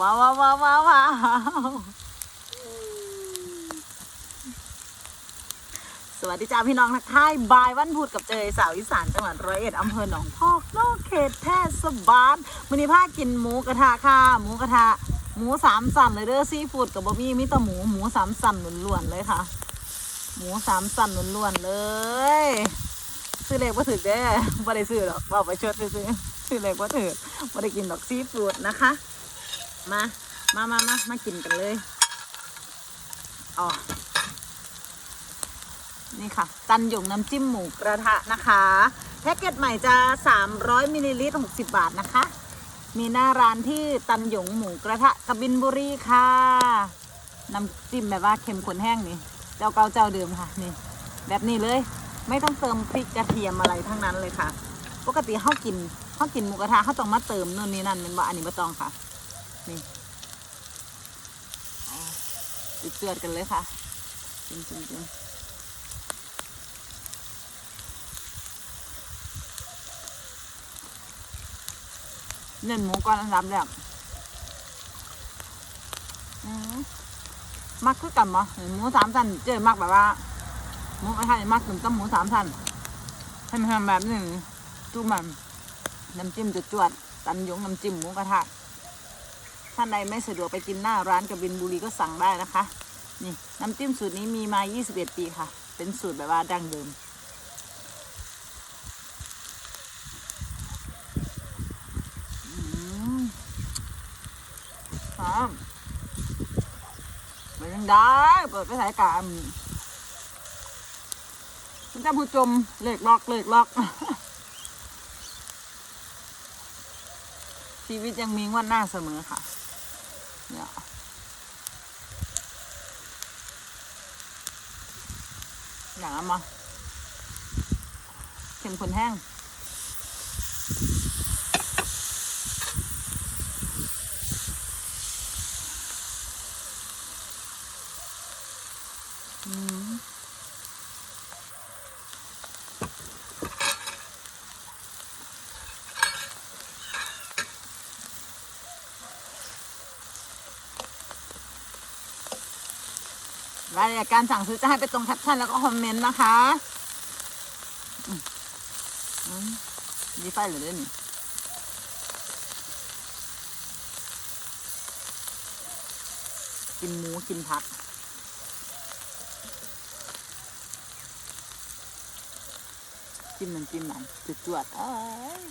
ว้าวว้าวว้าวว้าวาวสวัสดีจ้าพี่น้องทักทายบายวันพุธกับเจยสาวอีสานจังหวัดร้อยเอ็ดอำเภอหนองพอกนอกเขตเทศบาลมื้อนี้พากินหมูกระทะค่ะหมูกระทะหมูสามสันเลยเด้อซีฟูดกับบะหมี่มิตรหมูหมูสามสันล้วนๆเลยค่ะ หมูสามสันล้วนๆเลยซื้อเล็กว่าถือเด้อบ่ได้ซื้อหรอกว่าไปชดซื้อซื้อเล็กว่าถือบ่ได้กินดอกซีฟูดนะคะ มา มามามามากินกันเลยอ๋อนี่ค่ะ ตันหยงน้ำจิ้มหมูกระทะนะคะ แพ็กเกจใหม่จะ 300มิลลิลิตร60 บาทนะคะ มีหน้าร้านที่ตันหยงหมูกระทะกบินบุรีค่ะ น้ำจิ้มแบบว่าเค็มข้นแห้งนี่ เจ้าเก่าเจ้าเดิมค่ะนี่ แบบนี้เลย ไม่ต้องเติมพริกกระเทียมอะไรทั้งนั้นเลยค่ะ ปกติเขากินเขากินหมูกระทะเขาต้องมาเติมนู่นนี่นั่นเป็นว่าอันนี้ไม่ต้องค่ะ นี่ติดเจือดกันเลยค่ะจริงจริงจริงเน้นหมูก่อนอันดับแรกมักคือกันมะหมูสามชั้นเจ๊มักแบบว่าหมูกระทะนี่มักถึงต้มหมูสามชั้นให้มันทำแบบนี้ตู้มันน้ำจิ้มจุดจวดตันยงน้ำจิ้มหมูกระทะ ท่านใดไม่สะดวกไปกินหน้าร้านกบินบุรีก็สั่งได้นะคะ นี่น้ำจิ้มสูตรนี้มีมา 21 ปีค่ะ เป็นสูตรแบบว่าดั้งเดิมอืมหมเป็นยังได้เปิดไปสายการคุณเจ้าผู้ชมเล็กล็อกเล็กล็อก ชีวิตยังมีวันหน้าเสมอค่ะ เนี่ยอย่างนั้นมาเข็มข้นแห้ง อืม รายละเอียดการสั่งซื้อจะให้ไปตรงแคปชั่นแล้วก็คอมเมนต์นะคะมีไฟหรือเล่นกินหมูกินผักจิ้มมันจิ้มมันจุดจวดเอ้ย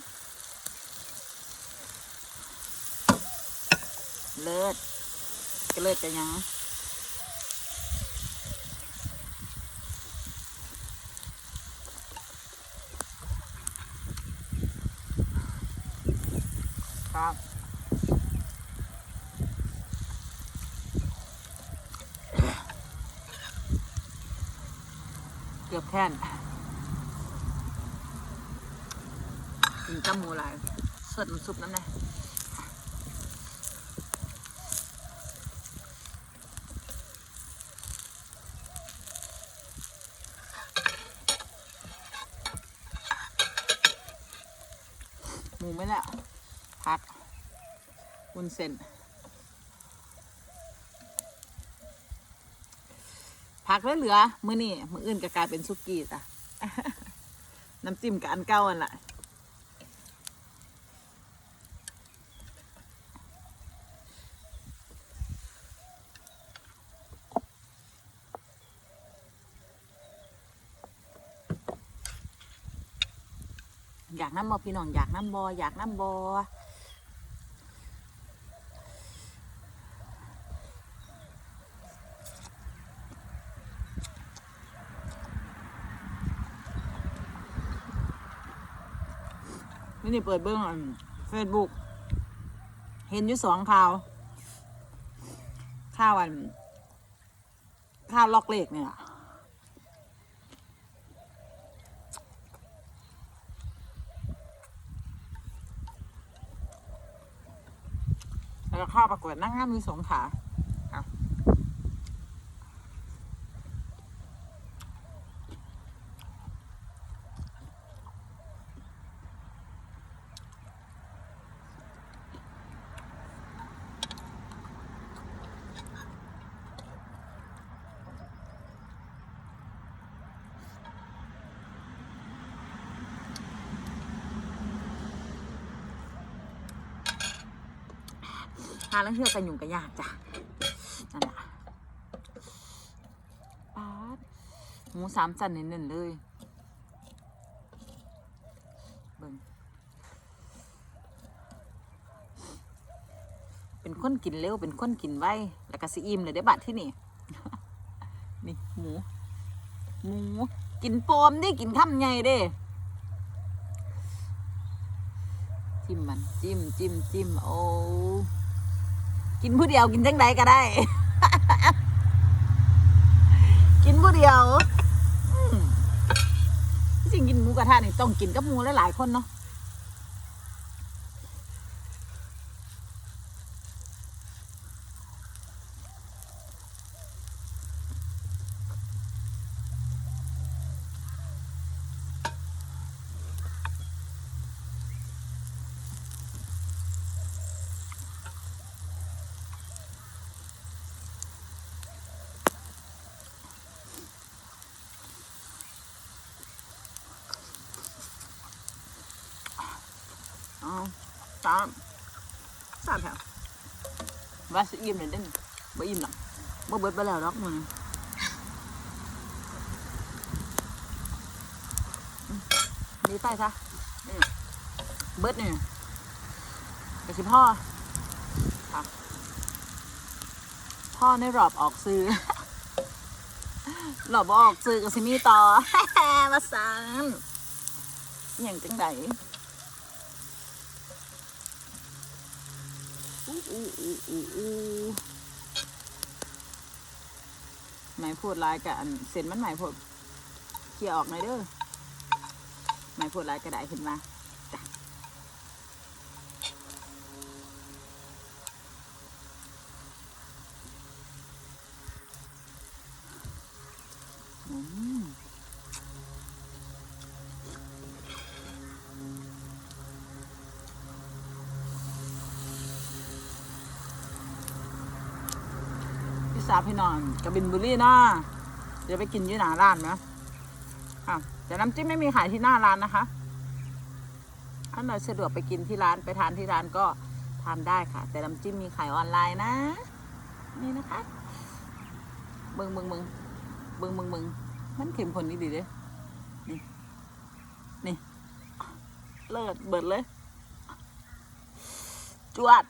เลิศก็เลิศจะยัง ครับ เกือบแค่นกินจมูหลายสดน้ำซุปน้ำแน่หมูไม่แล้ว พักวุ้นเส้นผักเหลือๆมื้อนี้มื้ออื่นก็กลายเป็นซุกี้จ้ะน้ำจิ้มกับอันเก่าอันละอยากน้ำบอพี่น้องอยากน้ำบออยากน้ำบอ นี่นี่เปิดเบื้องเฟซบุ๊กเห็นอยู่สองข่าว ข่าวอันข่าวล็อกเลขเนี่ยแล้วก็ข้าประกวดนั่งงามมีสงขา หาแล้วเชื่อกันยุ่งกันยากจ้ะนั่นแหละปาดหมูสามสันเน้นๆเลยเบิ่งเป็นคนกินเร็วเป็นคนกินไวแล้วก็สิอิ่มเลยได้บัดที่นี่นี่หมูหมูกินโปมดิกินข้ามไงเด้จิ้มมันจิ้มจิ้มจิ้มโอ้ กินผู้เดียวกินจังใดก็ได้ กินผู้เดียวจริงกินหมูกระทะนี่ต้องกินกับหมูหลายๆคนเนาะ เอาสามสามแถวว่าสิอิ่มเลยเด้นบ่อิ่มหรอกบ่เบิดไปแล้วดอกมึงดีไปซะเบิดเนี่ยกระสิพ่อพ่อในรอบออกซื้อรอบออกซื้อกับสิมีต่อมาสันอย่างจังได อู้อู้อู้อู้อู้หมพูดลายกับอันเส้นมันไหมพูดเกี่ยออกหน่อยเด้อไหมพูดลายกระไดขึ้นมา สาพี่นอนกระบินบุรีเนาะเดี๋ยวไปกินที่หน้าร้านนะอะแต่น้ำจิ้มไม่มีขายที่หน้าร้านนะคะถ้าเราสะดวกไปกินที่ร้านไปทานที่ร้านก็ทานได้ค่ะ แต่น้ำจิ้มมีขายออนไลน์นะ นี่นะคะเบิงเบิงเบิงเบิงเบิงเบิงมันเข็มข้นนี่ดีเลยนี่นี่เลิศเบิดเลย จวด